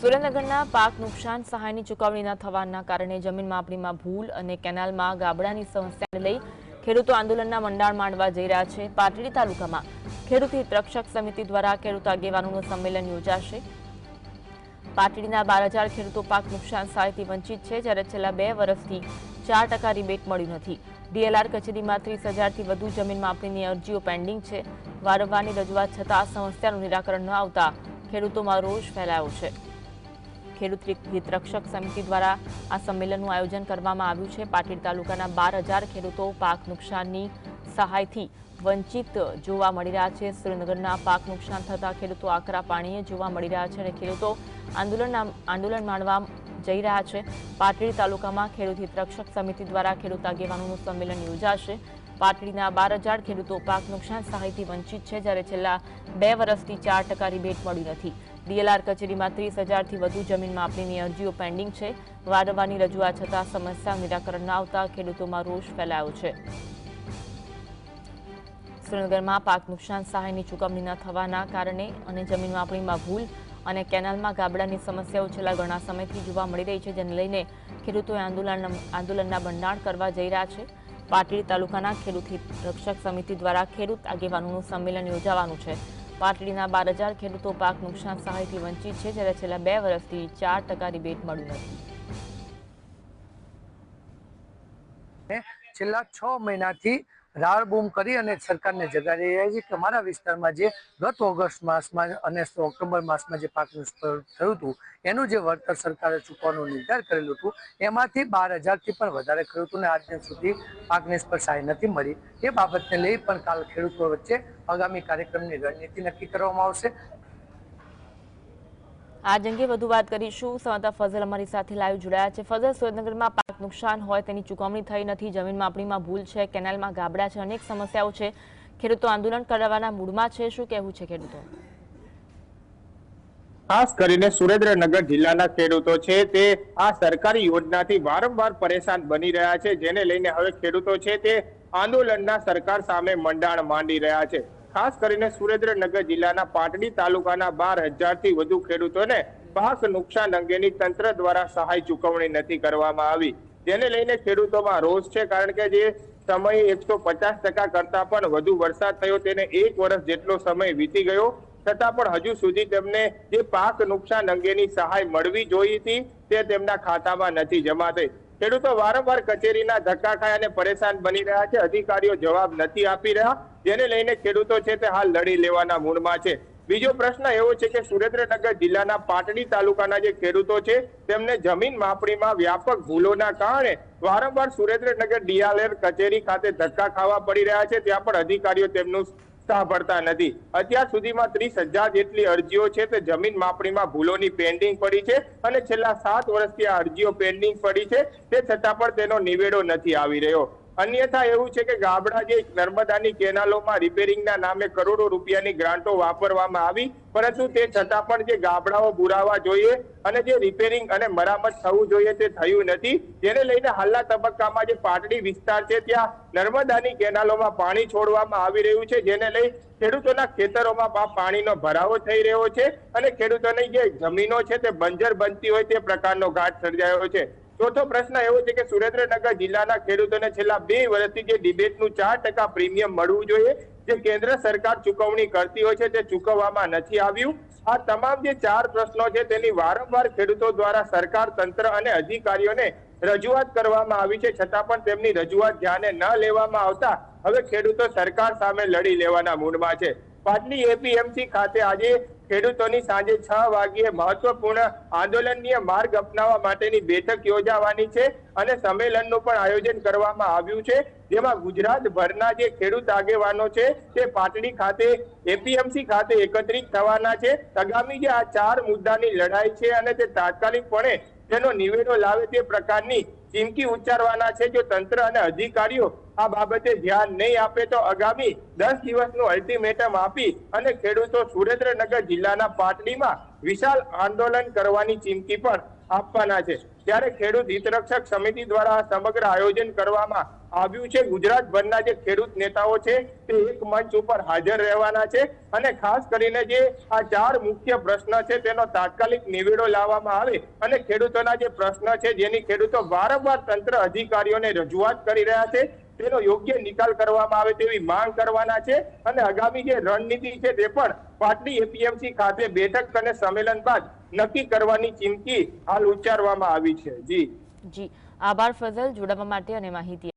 સુરેન્દ્રનગરના પાક નુકસાન સહાયની ચૂકવણી ન થવાના કારણે જમીન માપણીમાં ભૂલ અને કેનાલમાં ગાબડાની સમસ્યાને લઈ ખેડૂતો આંદોલનના મંડાણ માંડવા જઈ રહ્યા છે. પાટડી તાલુકામાં ખેડૂત હિત રક્ષક સમિતિ દ્વારા ખેડૂત આગેવાનોનું સંમેલન યોજાશે. પાટડીના બાર હજાર ખેડૂતો પાક નુકસાન સહાયથી વંચિત છે, જ્યારે છેલ્લા બે વર્ષથી ચાર ટકા રિબેટ મળ્યું નથી. ડીએલઆર કચેરીમાં ત્રીસ હજારથી વધુ જમીન માપણીની અરજીઓ પેન્ડિંગ છે. વારંવારની રજૂઆત છતાં સમસ્યાનું નિરાકરણ ન આવતા ખેડૂતોમાં રોષ ફેલાયો છે. ખેડૂત હિતરક્ષક સમિતિ દ્વારા આ સંમેલનનું આયોજન કરવામાં આવ્યું છે. પાટીડ તાલુકાના બાર હજાર ખેડૂતો પાક નુકસાનની સહાયથી વંચિત જોવા મળી રહ્યા છે. શ્રીનગરના પાક નુકસાન થતા ખેડૂતો આકરા પાણીએ જોવા મળી રહ્યા છે અને ખેડૂતો આંદોલનના આંદોલન માણવા જઈ રહ્યા છે. પાટડી તાલુકામાં ખેડૂત હિતરક્ષક સમિતિ દ્વારા ખેડૂત આગેવાનોનું સંમેલન યોજાશે. પાટડીના બાર હજાર ખેડૂતો પાક નુકસાન સહાયથી વંચિત છે, જ્યારે છેલ્લા બે વર્ષથી ચાર ટકા રિબેટ મળી નથી. ડીએલઆર કચેરીમાં ત્રીસ હજારથી વધુ જમીન માપણીની અરજીઓ પેન્ડિંગ છે. વારંવારની રજૂઆત છતાં સમસ્યા નિરાકરણ ન આવતા ખેડૂતોમાં રોષ ફેલાયો છે. સુરેન્દ્રનગરમાં પાક નુકસાન સહાયની ચૂકવણી ન થવાના કારણે અને જમીન માપણીમાં ભૂલ અને કેનાલમાં ગાબડાની સમસ્યાઓ છેલ્લા ઘણા સમયથી જોવા મળી રહી છે, જેને લઈને ખેડૂતોએ આંદોલન આંદોલનના ભંડાણ કરવા જઈ રહ્યા છે. પાટડી તાલુકાના ખેડૂત રક્ષક સમિતિ દ્વારા ખેડૂત આગેવાનોનું સંમેલન યોજાવાનું છે. પાટડીના બાર હજાર ખેડૂતો પાક નુકસાન સહાયથી વંચિત છે, જ્યારે છેલ્લા બે વર્ષથી ચાર ટકા રિબેટ મળ્યું નથી. છેલ્લા છ મહિનાથી રાળ બૂમ કરી અને સરકારને જગાડી રહ્યા છે કે અમારા વિસ્તારમાં જે ગત ઓગસ્ટ માસમાં અને ઓક્ટોબર માસમાં જે પાકનું થયું હતું, એનું જે વળતર સરકારે ચૂકવવાનો નિર્ધાર કરેલું હતું, એમાંથી બાર હજારથી પણ વધારે ખેડૂતોને આજ દિન સુધી પાકને સહાય નથી મળી. એ બાબતને લઈ પણ કાલ ખેડૂતો વચ્ચે આગામી કાર્યક્રમની રણનીતિ નક્કી કરવામાં આવશે. આજ અંગે વધુ વાત કરીશું. સંવાદદાતા ફઝલ અમારી સાથે લાઈવ જોડાયા છે. ફઝલ, સુરેન્દ્રનગરમાં નુકસાન હોય તેની ચૂકવણી થઈ નથી. જમીન માપણીમાં ભૂલ છે, કેનાલમાં ગાબડા છે, અનેક સમસ્યાઓ છે. ખેડૂતો આંદોલન કરવાના મૂડમાં છે. શું કહેવું છે ખેડૂતો? ખાસ કરીને સુરેન્દ્રનગર જિલ્લાના ખેડૂતો છે. તે આ સરકારી યોજનાથી વારંવાર પરેશાન બની રહ્યા છે. જેને લઈને હવે ખેડૂતો છે તે આંદોલનના સરકાર સામે મંડાણ માંડી રહ્યા છે. ખાસ કરીને સુરેન્દ્રનગર જિલ્લાના પાટડી તાલુકાના બાર હજારથી વધુ ખેડૂતોને પાક નુકસાન અંગેની તંત્ર દ્વારા સહાય ચૂકવણી નથી કરવામાં આવી. જેને લઈને ખેડૂતોમાં રોષ છે, કારણ કે જે સમય એકસો પચાસ ટકા કરતા પણ વધુ વરસાદ થયો, તેને એક વર્ષ જેટલો સમય વીતી ગયો. છતાં પણ હજુ સુધી તેમને જે પાક નુકસાન અંગેની સહાય મળવી જોઈ હતી, તે તેમના ખાતામાં નથી જમા થઈ. ખેડૂતો વારંવાર કચેરીના ધક્કા ખાય અને પરેશાન બની રહ્યા છે. અધિકારીઓ જવાબ નથી આપી રહ્યા, જેને લઈને ખેડૂતો છે તે હાલ લડી લેવાના મૂડમાં છે. બીજો પ્રશ્ન એવો છે કે સુરેન્દ્રનગર જિલ્લાના પાટડી તાલુકાના જે ખેડૂતો છે, તેમને જમીન માપણીમાં વ્યાપક ભૂલોના કારણે વારંવાર સુરેન્દ્રનગર ડીઆરએલ કચેરી ખાતે ધક્કા ખાવા પડી રહ્યા છે, ત્યાં પણ અધિકારીઓ તેમનું સાંભળતા નથી. અત્યાર સુધીમાં ત્રીસ હજાર જેટલી અરજીઓ છે, તે જમીન માપણીમાં ભૂલોની પેન્ડિંગ પડી છે અને છેલ્લા સાત વર્ષથી આ અરજીઓ પેન્ડિંગ પડી છે, તે છતાં પણ તેનો નિવેડો નથી આવી રહ્યો. અન્યથા એવું છે કે ગાબડા જે નર્મદાની કેનાલોમાં રિપેરિંગના નામે કરોડો રૂપિયાની ગ્રાન્ટો વાપરવામાં આવી, પરંતુ તે છતાં પણ જે ગાબડાઓ બુરાવા જોઈએ અને જે રિપેરિંગ અને મરામત થવું જોઈએ તે થયું નથી. જેને લઈને હાલના તબક્કામાં જે પાટડી વિસ્તાર છે, ત્યાં નર્મદાની કેનાલોમાં પાણી છોડવામાં આવી રહ્યું છે. જેને લઈ ખેડૂતોના ખેતરોમાં પાણીનો ભરાવો થઈ રહ્યો છે અને ખેડૂતોની જે જમીનો છે તે બંજર બનતી હોય તે પ્રકારનો ઘાટ સર્જાયો છે. ચોથો પ્રશ્ન એવો છે કે સુરેન્દ્રનગર જિલ્લાના ખેડૂતોને છેલ્લા બે વર્ષથી જે ડિબેટનું ચાર ટકા પ્રીમિયમ મળવું જોઈએ, જે કેન્દ્ર સરકાર ચૂકવણી કરતી હોય છે, તે ચૂકવવામાં નથી આવ્યું. આ તમામ જે ચાર પ્રશ્નો છે, તેની વારંવાર ખેડૂતો દ્વારા સરકાર, તંત્ર અને અધિકારીઓને રજૂઆત કરવામાં આવી છે. છતાં પણ તેમની રજૂઆત ધ્યાને ન લેવામાં આવતા, હવે ખેડૂતો સરકાર સામે લડી લેવાના મૂડમાં છે. પાટલી એપીએમસી ખાતે આજે ખેડૂતોની સાંજે છ વાગ્યે મહત્વપૂર્ણ આંદોલનીય માર્ગ અપનાવવા માટેની બેઠક યોજાવાની છે અને સંમેલનનું પણ આયોજન કરવામાં આવ્યું છે. જેમાં ગુજરાતભરના જે ખેડૂત આગેવાનો છે, તે પાટડી ખાતે એપીએમસી ખાતે એકત્રિત થવાના છે. આગામી જે આ ચાર મુદ્દાની લડાઈ છે અને તે તાત્કાલિકપણે તેનો નિવેડો લાવે તે પ્રકારની ચીમકી ઉચ્ચારવાના છે. જો તંત્ર અને અધિકારીઓ આ બાબતે ધ્યાન નહીં આપે તો આગામી દસ દિવસનું અલ્ટિમેટમ આપી અને ખેડૂતો સુરેન્દ્રનગર જિલ્લાના પાટડીમાં વિશાળ આંદોલન કરવાની ચીમકી પણ આપવાના છે. ત્યારે ખેડૂત હિતરક્ષક સમિતિ દ્વારા સમગ્ર આયોજન કરવામાં આવ્યું છે. ગુજરાતભરના જે ખેડૂત નેતાઓ છે તે એક મંચ ઉપર હાજર રહેવાના છે અને ખાસ કરીને જે આ ચાર મુખ્ય પ્રશ્ન છે તેનો તાત્કાલિક નિવેડો લાવવામાં આવે અને ખેડૂતોના જે પ્રશ્ન છે જેની ખેડૂતો વારંવાર તંત્ર અધિકારીઓને રજૂઆત કરી રહ્યા છે તેનો યોગ્ય નિકાલ કરવામાં આવે તેવી માંગ કરવાના છે અને આગામી જે રણનીતિ છે તે પણ પાટડી એપીએમસી ખાતે બેઠક અને સંમેલન બાદ નક્કી કરવાની ચીમકી હાલ ઉચ્ચારવામાં આવી છે. જી. જી. આભાર, ફઝલ. જોડાવા માટે અને માહિતી